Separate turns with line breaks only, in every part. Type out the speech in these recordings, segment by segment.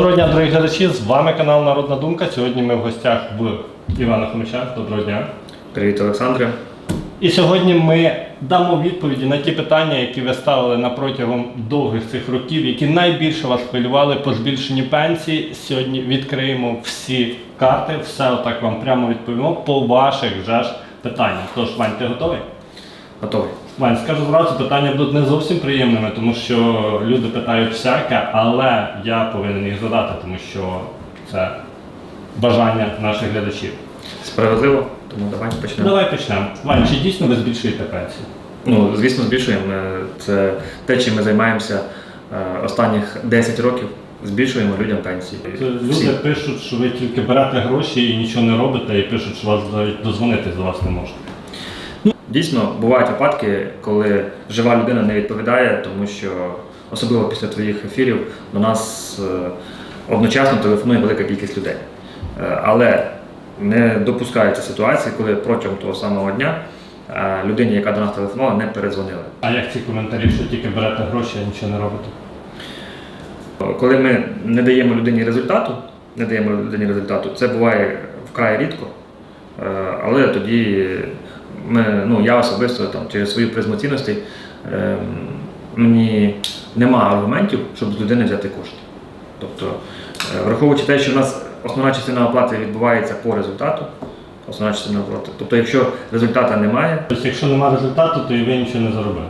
Доброго дня, дорогі глядачі! З вами канал Народна Думка. Сьогодні ми в гостях в Івана Хомича. Доброго дня.
Привіт, Олександре.
І сьогодні ми дамо відповіді на ті питання, які ви ставили на протягом довгих цих років, які найбільше вас хвилювали по збільшенню пенсії. Сьогодні відкриємо всі карти, все отак вам прямо відповімо по ваших же ж питаннях. Тож, Вань, ти готовий?
Готовий.
Вань, скажу зразу, питання будуть не зовсім приємними, тому що люди питають всяке, але я повинен їх задати, тому що це бажання наших глядачів.
Справедливо, тому давайте почнемо.
Давай почнемо. Вань, чи дійсно ви збільшуєте пенсію?
Ну, звісно, збільшуємо. Це те, чим ми займаємося е, останніх 10 років. Збільшуємо людям пенсії. Всі.
Люди пишуть, що ви тільки берете гроші і нічого не робите, і пишуть, що вас дозвонити до вас не можуть.
Дійсно, бувають випадки, коли жива людина не відповідає, тому що особливо після твоїх ефірів до нас е, одночасно телефонує велика кількість людей. Е, Але не допускаються ситуації, коли протягом того самого дня е, людині, яка до нас телефонувала, не передзвонили.
А як ці коментарі, що тільки берете гроші, а нічого не робите?
Коли ми не даємо людині результату, не даємо людині результату, це буває вкрай рідко. Але тоді ми, ну, я особисто там, через свою призму цінностей ем, мені нема аргументів, щоб з людини взяти кошти. Тобто, е, враховуючи те, що в нас основна частина оплати відбувається по результату, основна частина оплати. Тобто, якщо результату немає,
Тобто, якщо немає результату, то і ви нічого не заробили.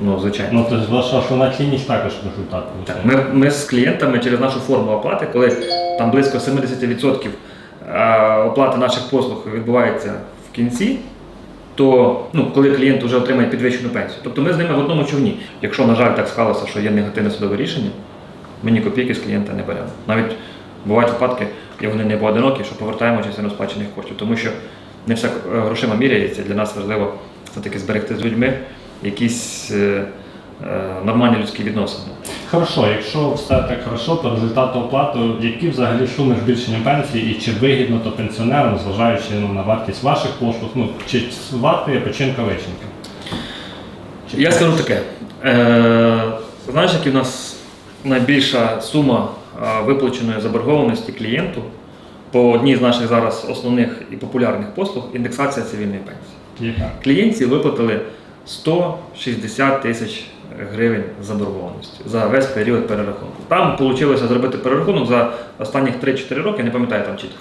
ну звичайно.
Ну, тобто ваша основна цінність також результат.
Так, ми, ми з клієнтами через нашу форму оплати, коли там близько 70% е, оплати наших послуг відбувається в кінці, то ну, коли клієнт вже отримає підвищену пенсію. Тобто ми з ними в одному човні. Якщо, на жаль, так склалося, що є негативне судове рішення, ми ні копійки з клієнта не беремо. Навіть бувають випадки, і вони не поодинокі, що повертаємо частину сплачених коштів, тому що не все е, грошима міряється. Для нас важливо все-таки зберегти з людьми якісь е, е, нормальні людські відносини.
Хорошо, якщо все так хорошо, по результату оплати, які взагалі суми збільшення пенсії і чи вигідно то пенсіонерам, зважаючи ну, на вартість ваших послуг, ну чи вартує печінка вичинка?
Я скажу таке. Е, знаєш, які в нас найбільша сума е, виплаченої заборгованості клієнту по одній з наших зараз основних і популярних послуг індексація цивільної пенсії.
Яка?
Клієнтів виплатили 160 тисяч гривень заборгованості за весь період перерахунку. Там вийшло зробити перерахунок за останніх 3-4 роки, не пам'ятаю там чітко.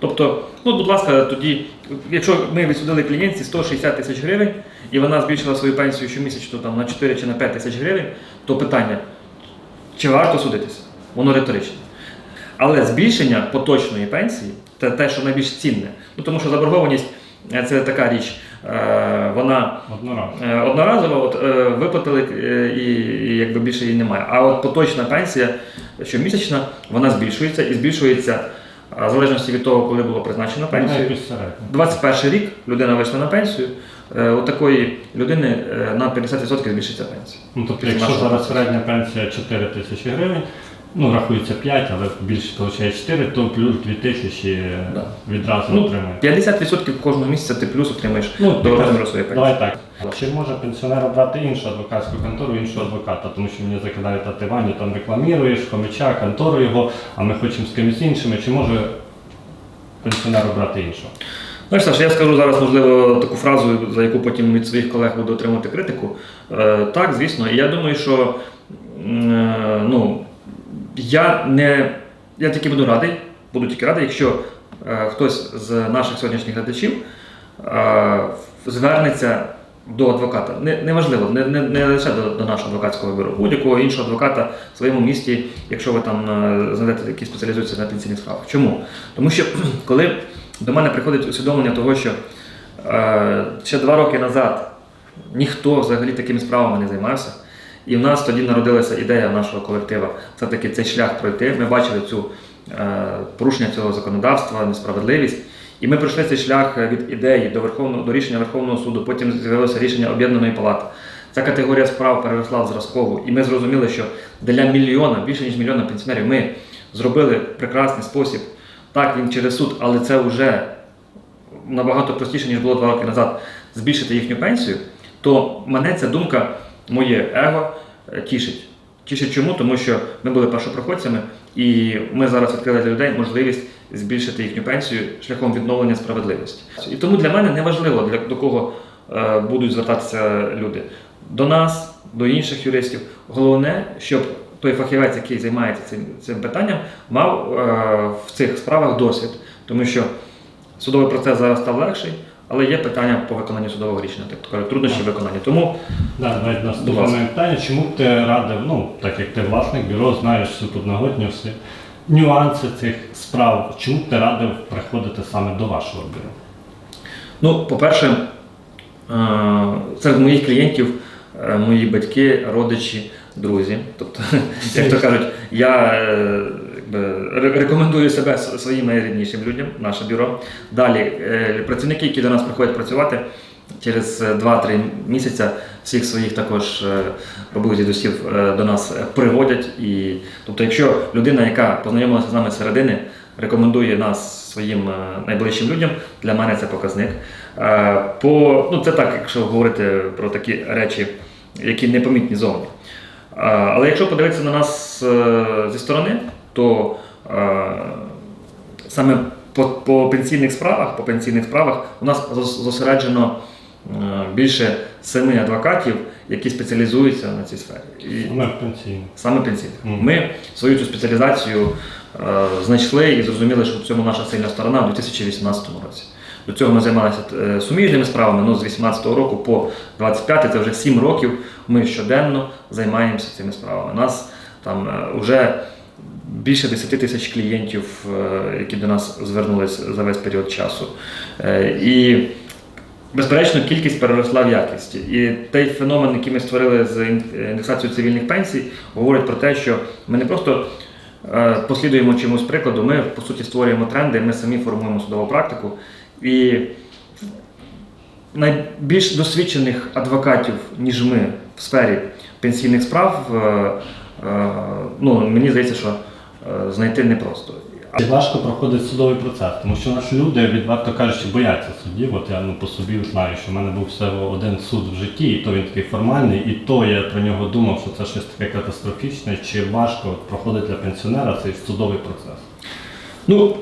Тобто, ну, будь ласка, тоді, якщо ми відсудили клієнтці 160 тисяч гривень, і вона збільшила свою пенсію щомісячно там, на 4 чи на 5 тисяч гривень, то питання, чи варто судитися? Воно риторичне. Але збільшення поточної пенсії це те, що найбільш цінне. Ну, тому що заборгованість це така річ, вона
Одноразово.
Е, от, е, виплатили е, і, і якби більше її немає. А от поточна пенсія щомісячна, вона збільшується і збільшується в залежності від того, коли було призначено пенсію. 21 рік людина вийшла на пенсію, е, у такої людини е, на 50% збільшиться пенсія.
Ну, тобто, якщо зараз середня пенсія 4 тисячі гривень, ну рахується 5, але більше того виходить 4, то плюс 2 тисячі
Да.
відразу
Ну,
отримує.
50% кожного місяця ти плюс отримаєш
Ну,
до розміру своєї пенсії.
Давай так. Чи може пенсіонер обрати іншу адвокатську контору, іншого адвоката? Тому що мені закидають, а ти Ваню там рекламуєш, хомича, контору його, а ми хочемо з кимось іншими. Чи може пенсіонер обрати іншого?
Знаєш, Саш, я скажу зараз, можливо, таку фразу, за яку потім від своїх колег буду отримати критику. Е, так, звісно, і я думаю, що м, е, ну, я не. Я тільки буду радий, буду тільки радий, якщо е, хтось з наших сьогоднішніх глядачів е, звернеться до адвоката. Не, неважливо, не, не, не лише до, до нашого адвокатського бюро, будь-якого іншого адвоката в своєму місті, якщо ви там е, знайдете, які спеціалізуються на пенсійних справах. Чому? Тому що коли до мене приходить усвідомлення того, що е, ще два роки назад ніхто взагалі такими справами не займався. І в нас тоді народилася ідея нашого колектива все-таки цей шлях пройти. Ми бачили цю е, порушення цього законодавства, несправедливість. І ми пройшли цей шлях від ідеї до Верховного до рішення Верховного суду. Потім з'явилося рішення об'єднаної палати. Ця категорія справ переросла в зразкову, і ми зрозуміли, що для мільйона, більше ніж мільйона пенсіонерів, ми зробили прекрасний спосіб. Так, він через суд, але це вже набагато простіше, ніж було два роки назад, збільшити їхню пенсію, то мене ця думка, моє его е, тішить. Тішить чому? Тому що ми були першопроходцями, І ми зараз відкрили для людей можливість збільшити їхню пенсію шляхом відновлення справедливості. І тому для мене не важливо, для до кого е, будуть звертатися люди. До нас, до інших юристів. Головне, щоб той фахівець, який займається цим, цим питанням, мав е, в цих справах досвід, тому що судовий процес зараз став легший, але є питання по виконанню судового рішення, тобто кажуть, труднощі виконання. Тому
Да,
Будь
наступне
ласка.
питання. Чому б ти радив, ну, так як ти власник бюро, знаєш всю піднагодню, всі нюанси цих справ, чому б ти радив приходити саме до вашого бюро?
Ну, по-перше, е, серед моїх клієнтів е, мої батьки, родичі, друзі. Тобто, як то кажуть, я е, рекомендую себе своїм найріднішим людям, наше бюро. Далі, е, працівники, які до нас приходять працювати, через е, 2-3 місяці всіх своїх також е, бабусь дідусів е, до нас е, приводять. І, тобто, якщо людина, яка познайомилася з нами середини, рекомендує нас своїм е, найближчим людям, для мене це показник. Е, По, ну, це так, якщо говорити про такі речі, які непомітні зовні. Е, Але якщо подивитися на нас е, зі сторони, то е, саме по, по пенсійних справах, по пенсійних справах у нас зосереджено е, більше семи адвокатів, які спеціалізуються на цій сфері. І
Саме пенсійне.
саме пенсійних. Ми свою цю спеціалізацію е, знайшли і зрозуміли, що в цьому наша сильна сторона у 2018 році. До цього ми займалися е, суміжними справами, ну з 18 року по 25, це вже 7 років. Ми щоденно займаємося цими справами. У нас там вже більше 10 тисяч клієнтів, е, які до нас звернулись за весь період часу. Е, І Безперечно, кількість переросла в якості. І той феномен, який ми створили з індексацією цивільних пенсій, говорить про те, що ми не просто е, послідуємо чомусь прикладу, ми по суті створюємо тренди, ми самі формуємо судову практику. І найбільш досвідчених адвокатів, ніж ми в сфері пенсійних справ, ну, мені здається, що знайти непросто.
Важко проходить судовий процес, тому що наші люди, відверто кажучи, бояться судів. От я ну, по собі знаю, що в мене був всього один суд в житті, і то він такий формальний, і то я про нього думав, що це щось таке катастрофічне, чи важко проходить для пенсіонера цей судовий процес.
Ну,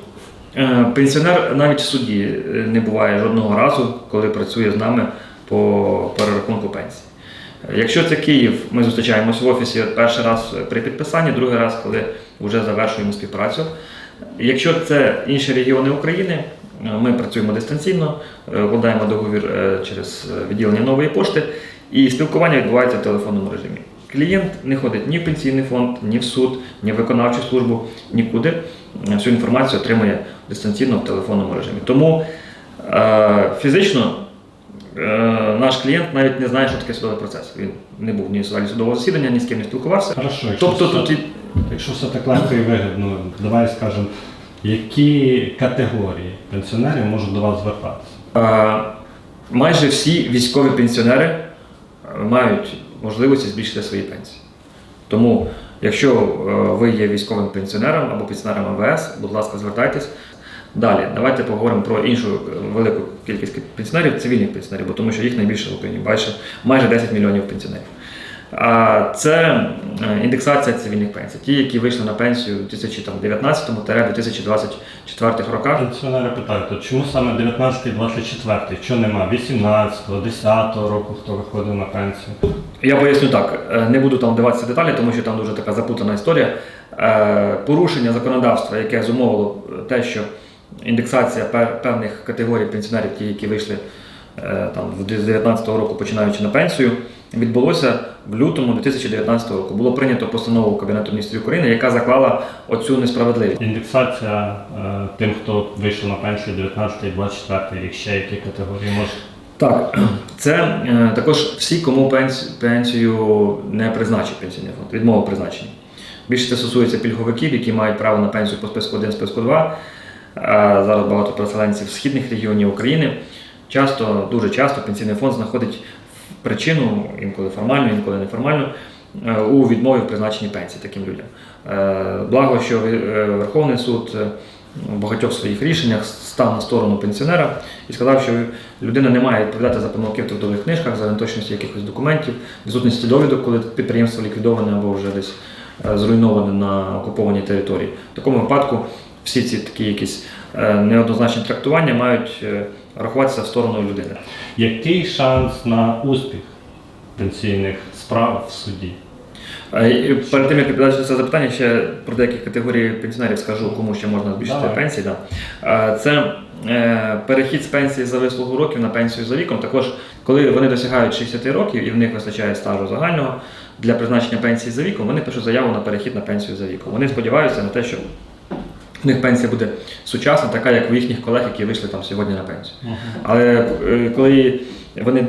е, пенсіонер навіть в суді е, не буває жодного разу, коли працює з нами по перерахунку пенсії. Е, Якщо це Київ, ми зустрічаємося в офісі перший раз при підписанні, другий раз, коли вже завершуємо співпрацю. Якщо це інші регіони України, е, ми працюємо дистанційно, е, укладаємо договір е, через е, відділення нової пошти, і спілкування відбувається в телефонному режимі. Клієнт не ходить ні в пенсійний фонд, ні в суд, ні в виконавчу службу, нікуди. Е, Всю інформацію отримує дистанційно в телефонному режимі. Тому е, фізично е, наш клієнт навіть не знає, що таке судовий процес. Він не був ні в залі судового засідання, ні з ким не спілкувався.
Хорошо,
Тобто тут
якщо все так легко і вигідно, давай скажемо, які категорії пенсіонерів можуть до вас звертатися?
Е, Майже всі військові пенсіонери е, мають можливості збільшити свої пенсії. Тому, якщо е, ви є військовим пенсіонером або пенсіонером МВС, будь ласка, звертайтесь. Далі, давайте поговоримо про іншу велику кількість пенсіонерів, цивільних пенсіонерів, бо тому що їх найбільше в Україні, майже 10 мільйонів пенсіонерів. А це е, індексація цивільних пенсій. Ті, які вийшли на пенсію у 2019-2024 роках.
Пенсіонери питають, от чому саме 19-24, чого нема 18-го, 10-го року, хто виходив на пенсію?
Я поясню так, е, не буду там вдаватися деталі, тому що там дуже така запутана історія. Е, Порушення законодавства, яке зумовило те, що індексація пе- певних категорій пенсіонерів, ті, які вийшли там з 2019 року, починаючи на пенсію, відбулося в лютому 2019 року. Було прийнято постанову Кабінету міністрів України, яка заклала оцю несправедливість.
Індексація е, тим, хто вийшов на пенсію 19-24 рік, ще які категорії може.
Так, це е, також всі, кому пенсію, пенсію не призначив пенсійний фонд, відмова призначення. Більше це стосується пільговиків, які мають право на пенсію по списку 1, списку 2. Е, Зараз багато переселенців з східних регіонів України. Часто, дуже часто пенсійний фонд знаходить причину, інколи формальну, інколи неформальну, е, у відмові в призначенні пенсії таким людям. Е, Благо, що е, Верховний суд в багатьох своїх рішеннях став на сторону пенсіонера і сказав, що людина не має відповідати за помилки в трудових книжках, за неточності якихось документів, відсутності довідок, коли підприємство ліквідоване або вже десь зруйноване на окупованій території. В такому випадку всі ці такі якісь неоднозначні трактування мають е, рахуватися в сторону людини.
Який шанс на успіх пенсійних справ в суді?
Е, Перед тим як відповідати на це запитання, ще про деякі категорії пенсіонерів скажу, кому ще можна збільшити
Давай.
пенсії. Да. Е, Це е, перехід з пенсії за вислугу років на пенсію за віком. Також, коли вони досягають 60 років і в них вистачає стажу загального для призначення пенсії за віком, вони пишуть заяву на перехід на пенсію за віком. Вони сподіваються на те, що в них пенсія буде сучасна, така як у їхніх колег, які вийшли там сьогодні на пенсію. Але е, коли вони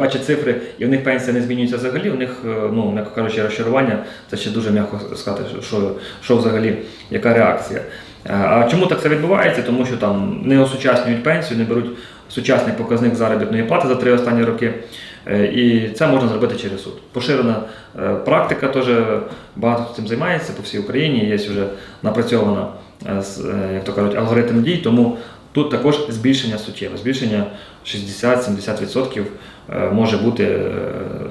бачать цифри і в них пенсія не змінюється взагалі, у них, е, ну, м'яко кажучи, розчарування, це ще дуже м'яко сказати, що, що взагалі, яка реакція. Е, А чому так це відбувається? Тому що там не осучаснюють пенсію, не беруть сучасний показник заробітної плати за три останні роки. І це можна зробити через суд. Поширена практика, теж багато цим займається по всій Україні. Є вже напрацьована, як то кажуть, алгоритм дій. Тому тут також збільшення суттєве. Збільшення 60-70% е, може бути е,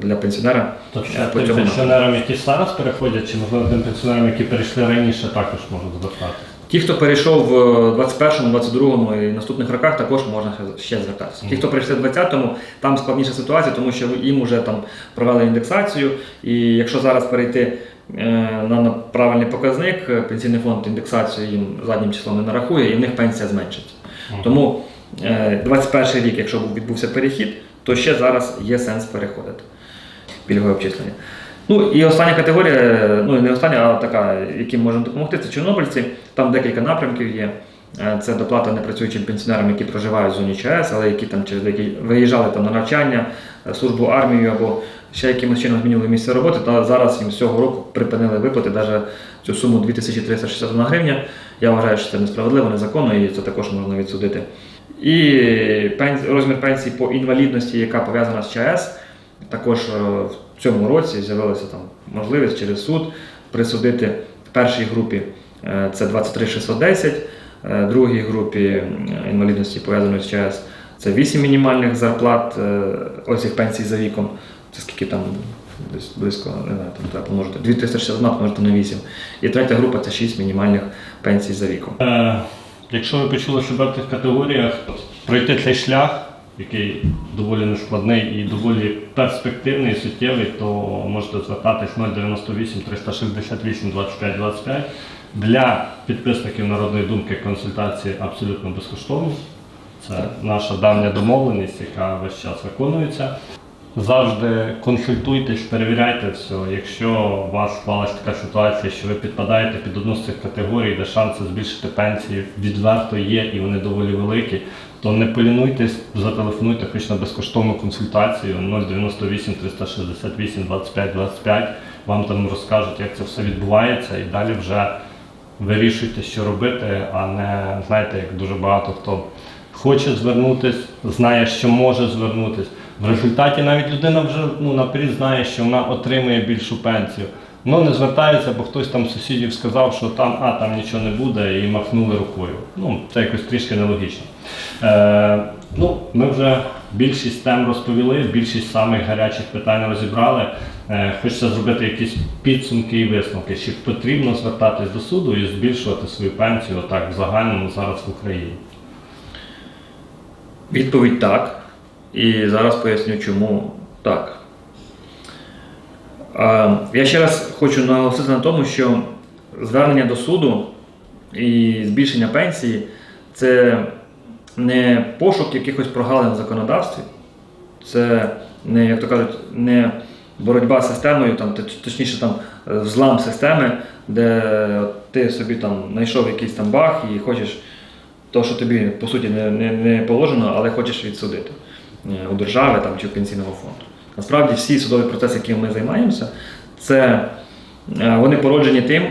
для пенсіонера.
Тобто
е,
тим пенсіонерам, які зараз переходять, чи можливо тим пенсіонерам, які перейшли раніше, також можуть звертатися?
Ті, хто перейшов в 21-му, 22-му і наступних роках, також можна ще- звертатися. Ті, хто перейшли в 20-му, там складніша ситуація, тому що їм вже там провели індексацію. І якщо зараз перейти е, на, на правильний показник, е, пенсійний фонд індексацію їм заднім числом не нарахує, і в них пенсія зменшиться. Тому е, 21 рік, якщо відбувся перехід, то ще зараз є сенс переходити. Пільгове обчислення. Ну і остання категорія, е, ну не остання, а така, яким можемо допомогти, це чорнобильці. Там декілька напрямків є. Е, Це доплата непрацюючим пенсіонерам, які проживають в зоні ЧАЕС, але які там через деякі виїжджали там на навчання, е, службу армію або ще якимось чином змінили місце роботи. Та зараз їм з цього року припинили виплати навіть цю суму 2361 гривня. Я вважаю, що це несправедливо, незаконно, і це також можна відсудити. І розмір пенсії по інвалідності, яка пов'язана з ЧАЕС, також е, в цьому році з'явилася там можливість через суд присудити в першій групі це 23610, е, другій групі інвалідності пов'язаної з ЧАЕС це 8 мінімальних зарплат е, ось цих пенсій за віком. Це скільки там десь близько, не знаю, там треба помножити. 2361 помножити на 8. І третя група це 6 мінімальних пенсій за віком.
Е, якщо ви почули себе в тих категоріях, пройти цей шлях, який доволі нескладний і доволі перспективний, і суттєвий, то можете звертатись 098 368 25 25. Для підписників народної думки консультації абсолютно безкоштовні. Це наша давня домовленість, яка весь час виконується. Завжди консультуйтесь, перевіряйте все. Якщо у вас склалась така ситуація, що ви підпадаєте під одну з цих категорій, де шанси збільшити пенсії відверто є і вони доволі великі, то не полінуйтесь, зателефонуйте хоч на безкоштовну консультацію 098 368 25 25. Вам там розкажуть, як це все відбувається, і далі вже вирішуйте, що робити, а не знаєте, як дуже багато хто хоче звернутись, знає, що може звернутись. В результаті навіть людина вже ну, наперед знає, що вона отримує більшу пенсію. Ну не звертається, бо хтось там з сусідів сказав, що там, а там нічого не буде, і махнули рукою. Ну, це якось трішки нелогічно. Е, ну, ми вже більшість тем розповіли, більшість самих гарячих питань розібрали. Е, хочеться зробити якісь підсумки і висновки, чи потрібно звертатись до суду і збільшувати свою пенсію отак в загальному зараз в Україні.
Відповідь так. І зараз поясню, чому так. Е, Я ще раз хочу наголосити на тому, що звернення до суду і збільшення пенсії це не пошук якихось прогалин в законодавстві, це не, як то кажуть, не боротьба з системою, там, точ- точніше там е, взлам системи, де ти собі там знайшов якийсь там баг і хочеш то, що тобі по суті не, не, не положено, але хочеш відсудити е, у держави там, чи в пенсійного фонду. Насправді всі судові процеси, якими ми займаємося, це е, вони породжені тим,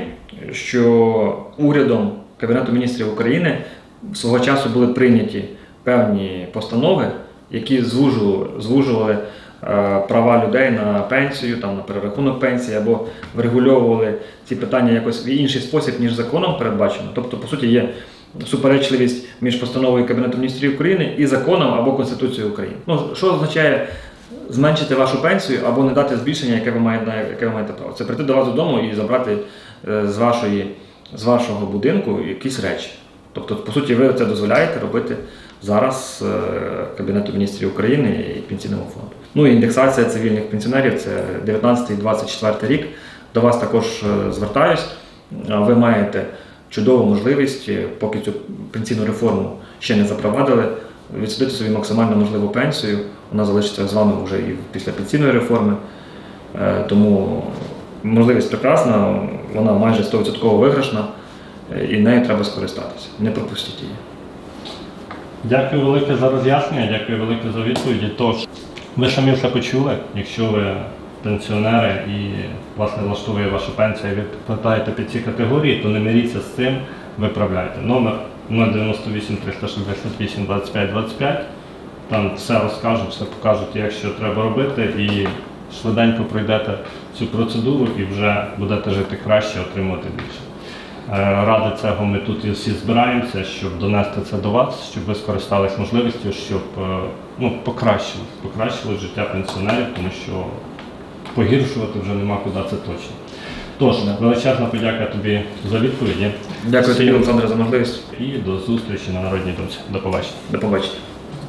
що урядом Кабінету міністрів України свого часу були прийняті певні постанови, які звужували, звужували права людей на пенсію, там, на перерахунок пенсії або врегульовували ці питання якось в інший спосіб, ніж законом передбачено. Тобто, по суті, є суперечливість між постановою Кабінету міністрів України і законом або Конституцією України. Ну, що означає зменшити вашу пенсію або не дати збільшення, яке ви маєте, яке ви маєте право. Це прийти до вас додому і забрати е, з, вашої, з вашого будинку якісь речі. Тобто, по суті, ви це дозволяєте робити зараз е, Кабінету міністрів України і Пенсійному фонду. Ну і індексація цивільних пенсіонерів це 19-24 рік. До вас також е, звертаюсь. Ви маєте чудову можливість, е, поки цю пенсійну реформу ще не запровадили, відсудити собі максимально можливу пенсію. Вона залишиться з вами вже і після пенсійної реформи. Е, Тому можливість прекрасна, вона майже 100% виграшна, і нею треба скористатися. Не пропустіть її.
Дякую велике за роз'яснення, дякую велике за відповіді. Тож, ви самі все почули. Якщо ви пенсіонери і вас не влаштовує ваша пенсія, і ви підпадаєте під ці категорії, то не миріться з цим, виправляйте. Номер 098 368 25 25. Там все розкажуть, все покажуть, як що треба робити, і швиденько пройдете цю процедуру і вже будете жити краще, отримувати більше. Е, Ради цього ми тут і всі збираємося, щоб донести це до вас, щоб ви скористались можливістю, щоб е, ну, покращили, покращили життя пенсіонерів, тому що погіршувати вже нема куди це точно. Тож, величезна подяка тобі за відповіді.
Дякую тобі, Олександре, за можливість.
І до зустрічі на народній думці. До побачення.
До побачення.